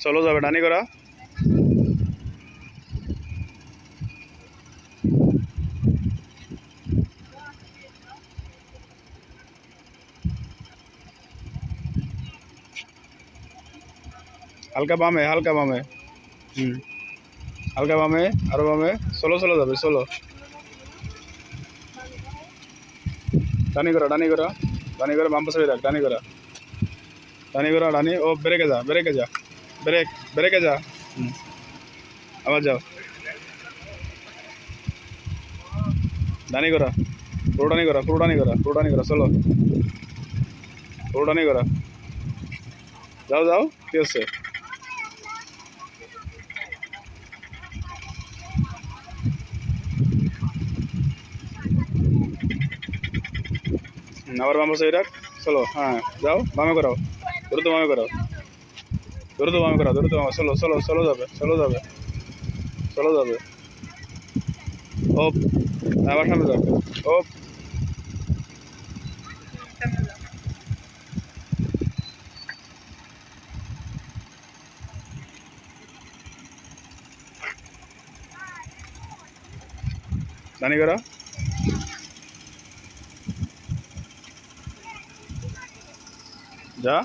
চলো যাবে, ডানি করা। হালকা বামে হালকা বামে। হুম। হালকা বামে, আরও বামে। চলো চলো যাবে, চলো। ডানি করা ডানি করা। ডানি করা, বাম পাশে রাখ ডানি করা। ডানি করা, ডানি, ও ব্রেকে যা ব্রেকে যা ব্রেক ব্রেকে যা। আবার যাও। ডানি করা পুরো ডানি করা পুরো ডানি করা পুরো ডানি করা চলো। পুরো ডানি করা যাও যাও ঠিক আছে হুম, আবার বাম পাশে রাখ চলো হ্যাঁ যাও বামে করাও দ্রুত বামে করাও বামে করাও দ্রুত বামে চলো চলো চলো যাবে চলো যাবে চলো যাবে। ও আবার সামনে যাও। ও জানি করা যা।